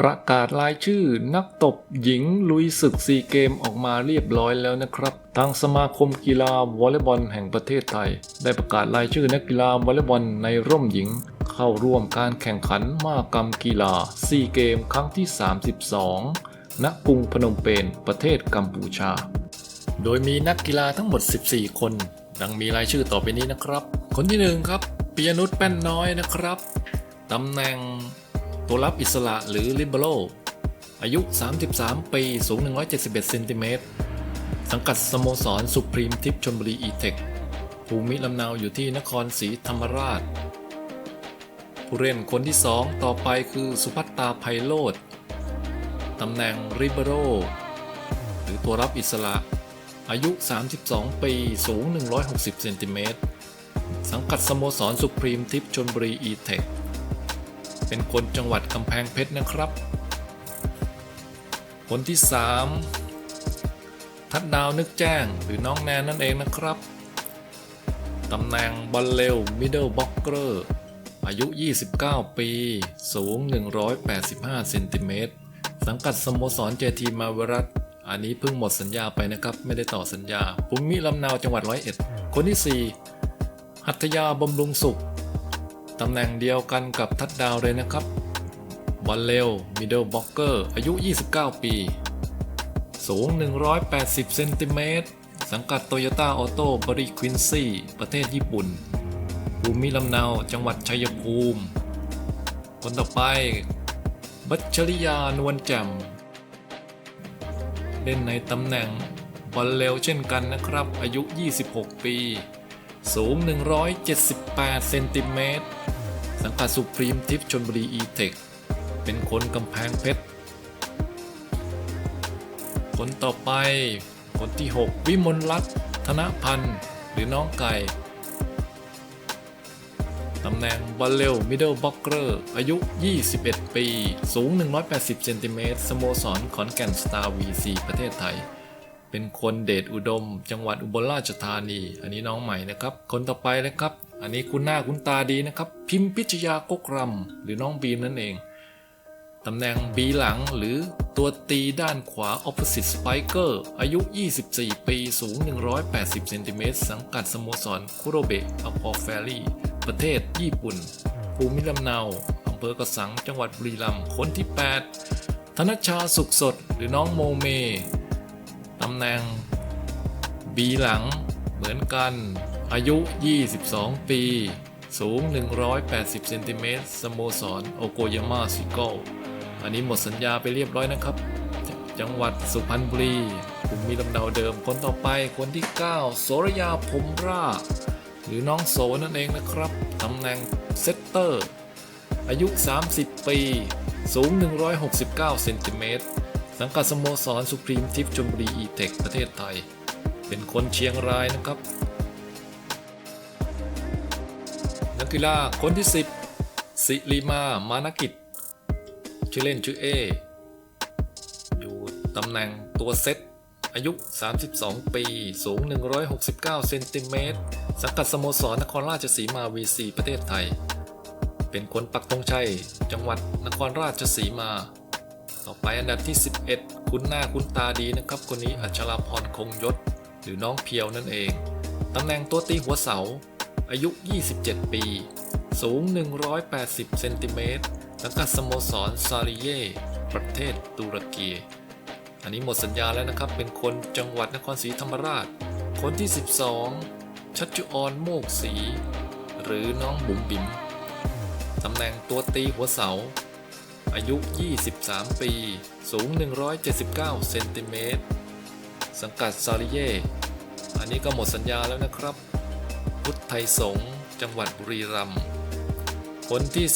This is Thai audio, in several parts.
ประกาศรายชื่อนักตบหญิงลุยศึกซีเกมออกมาเรียบร้อยแล้วนะครับ ทางสมาคมกีฬาวอลเลย์บอลแห่งประเทศไทย ได้ประกาศรายชื่อนักกีฬาวอลเลย์บอลในร่มหญิง เข้าร่วมการแข่งขันมากรรมกีฬาซีเกมครั้งที่ 32 ณกรุงพนมเปญประเทศกัมพูชา โดยมีนักกีฬาทั้งหมด 14 คน ดังมีรายชื่อต่อไปนี้นะครับ คนที่หนึ่งครับปียนุชแป้นน้อยนะครับตำแหน่ง ตัวรับอิสระหรือ Libero อายุ 33 ปี สูง 171เซนติเมตร สังกัดสโมสรสุพรีมทิพย์ชลบุรีอีเทค ภูมิลำเนาอยู่ที่นครศรีธรรมราช ผู้เล่นคนที่ 2 ต่อไปคือสุภัตตาไพโรธตำแหน่ง Libero หรือตัวรับอิสระ อายุ 32 ปี สูง 160เซนติเมตร สังกัดสโมสรสุพรีมทิพย์ชลบุรีอีเทค เป็นคนจังหวัดกำแพงเพชรนะครับ คนที่ 3 ทัดดาวนึกแจ้งหรือน้องแนนนั่นเองนะครับ ตำแหน่งบอลเร็วมิดเดิลบ็อกเกอร์อายุ 29 ปี สูง 185เซนติเมตรสังกัดสโมสรเจทีมาเวรัตอันนี้เพิ่งหมดสัญญาไปนะครับ ไม่ได้ต่อสัญญาภูมิลำนาวจังหวัดร้อยเอ็ดคนที่ 4 หัตถยาบำรุงสุข ตำแหน่งเดียวกันกับทัดดาวเลยนะครับบอลเร็วมิดเดิลบ็อกเกอร์อายุ 29 ปี สูง 180 เซนติเมตร สังกัดโตโยต้าออโต้บริควินซี่ ประเทศญี่ปุ่น ภูมิลำเนา จังหวัดชัยภูมิ คนต่อไป บัชริยานวลแจ่ม เล่นในตำแหน่งบอลเร็วเช่นกันนะครับ อายุ 26 ปี สูง 178 เซนติเมตร สังกัดสุพรีมทิพย์ชนบุรีอีเทค เป็นคนกำแพงเพชร คนต่อไป คนที่ 6 วิมลรัตน์ธนพันธ์ หรือน้องไก่ ตำแหน่งบอลเร็วมิดเดิลบ็อกเกอร์อายุ 21 ปี สูง 180 เซนติเมตร สโมสรขอนแก่นสตาร์วีซีประเทศไทย เป็นคนเดชอุดม จังหวัดอุบลราชธานี อันนี้น้องใหม่นะครับ คนต่อไปนะครับ อันนี้คุณหน้าคุณตาดีนะครับ พิมพิชยากกรำหรือน้องบีมนั่นเองตำแหน่งบีหลังหรือตัวตีด้านขวา opposite spiker อายุ 24 ปี สูง 180 เซนติเมตร สังกัดสโมสร คุโรเบะอพอลแฟรี่ ประเทศญี่ปุ่น ภูมิลำเนาอำเภอกระสัง จังหวัดบุรีรัมย์ คนที่ 8 ธนชาสุขสด หรือน้องโมเมำแหน่งบีหลัง เหมือนกัน อายุ 22 ปี สูง 180เซนติเมตรสโมสร โอโกยาม่าซิโกอันนี้หมดสัญญาไปเรียบร้อยนะครับ จังหวัดสุพรรณบุรีผมมีลำเนาเดิมคนต่อไปคนที่ 9 โสรยาพมราหรือน้องโสนั่นเองนะครับตำแหน่งเซตเตอร์ อายุ 30 ปี สูง 169เซนติเมตร สังกัดสโมสรสุพรีมทิพย์ชลบุรีอีเทคประเทศไทย เป็นคนเชียงรายนะครับ นักกีฬาคนที่ 10 สิริมา มานกิจ ชื่อเล่นชื่อเอ อยู่ตำแหน่งตัวเซต อายุ 32 ปี สูง 169 เซนติเมตร สังกัดสโมสรนครราชสีมา VC ประเทศไทย เป็นคนปักธงชัย จังหวัดนครราชสีมา ต่อไปอันดับที่ 11 คุณหน้าคุณตาดีนะครับ คนนี้อัชราพรคงยศ หรือน้องเพียวนั่นเอง ตำแหน่งตัวตีหัวเสา อายุ 27 ปี สูง 180 เซนติเมตรสังกัดสโมสรซาริเย่ประเทศตุรกี อันนี้หมดสัญญาแล้วนะครับ เป็นคนจังหวัดนครศรีธรรมราช คนที่ 12 ชัชจุออนโมกศรีหรือน้องบุ๋มบิ๋มตำแหน่งตัวตีหัวเสา อายุ 23 ปี สูง 179 เซนติเมตร สังกัดซาริเย่ อันนี้ก็หมดสัญญาแล้วนะครับ พุทธไทยสงฆ์จังหวัดบุรีรัมย์ คนที่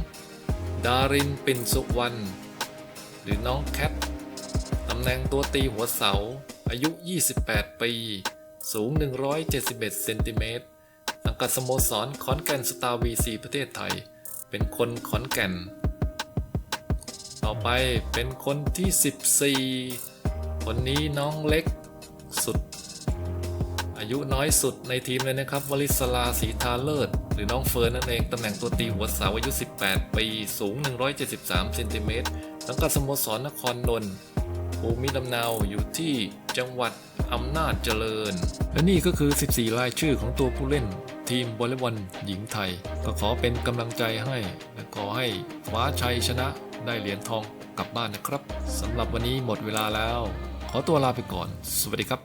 13 ดารินปินสุวรรณ หรือน้องแคท ตำแหน่งตัวตีหัวเสา อายุ 28 ปี สูง 171 เซนติเมตร สังกัดสโมสรขอนแก่นสตาร์วีซีประเทศไทย เป็นคนขอนแก่น ต่อไปเป็นคนที่ 14 คนนี้น้องเล็กสุด อายุน้อยสุดในทีมเลยนะครับ วลิศลาสีทาเลิศ หรือน้องเฟิร์นนั่นเอง ตำแหน่งตัวตีหัวเสาอายุ 18 ปี สูง 173เซนติเมตรสังกัดสโมสรนครนนท์ภูมิลำเนาอยู่ที่จังหวัดอำนาจเจริญ และนี่ก็คือ 14 รายชื่อของตัวผู้เล่น ทีมวอลเลย์บอลหญิงไทย ก็ขอเป็นกำลังใจให้ และขอให้คว้าชัยชนะ ได้เหรียญทองกลับบ้านนะครับสำหรับวันนี้หมดเวลาแล้ว ขอตัวลาไปก่อน สวัสดีครับ